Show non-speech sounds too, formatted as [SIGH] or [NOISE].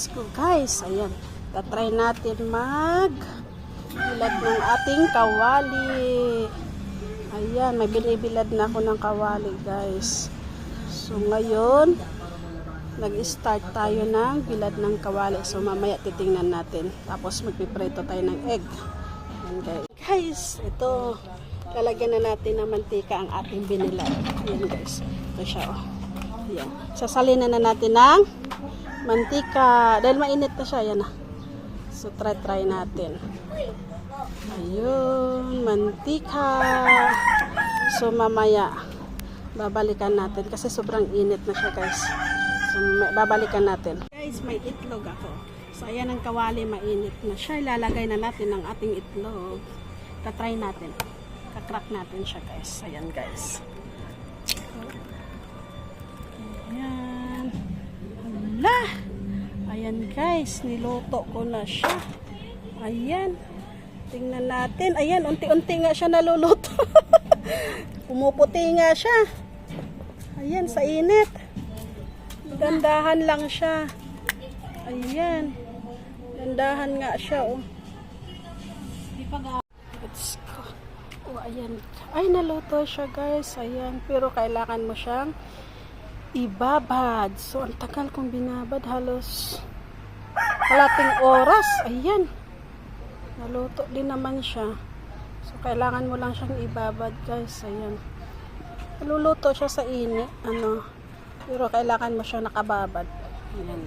Let's go guys. Ayan. Tatry natin mag bilad ng ating kawali. Ayan, may binibilad na ako ng kawali guys. So ngayon, nag-start tayo ng bilad ng kawali. So mamaya titingnan natin. Tapos magpiprito tayo ng egg. Ayan guys. Guys, ito. Lalagyan na natin ng mantika ang ating binilad. Ayan guys. Ito siya oh. Ayan. Sasalina na natin ng mantika. Dahil mainit na siya. Ayan na. So try try natin. Ayun, mantika. So mamaya babalikan natin kasi sobrang init na siya guys. So babalikan natin. Guys, may itlog ako. So ayan ang kawali, mainit na siya. Ilalagay na natin ang ating itlog. Tatry natin. Kakrak natin siya guys. Ayan guys. Ayan. Ayan guys, niluto ko na siya. Ayan. Tingnan natin. Ayan, unti-unti nga siya naluluto. [LAUGHS] Pumuputi nga siya. Ayan, sa init. Gandahan lang siya. Ayan. Gandahan nga siya, oh. Let's go. Oh, ayan. Ay, naluto siya, guys. Ayan. Pero kailangan mo siyang ibabad. So, ang tagal kong binabad. Halos kalating oras. Ayan. Naluto din naman siya. So, kailangan mo lang siyang ibabad, guys. Ayan. Naluluto siya sa init. Ano. Pero kailangan mo siya nakababad. Ayan.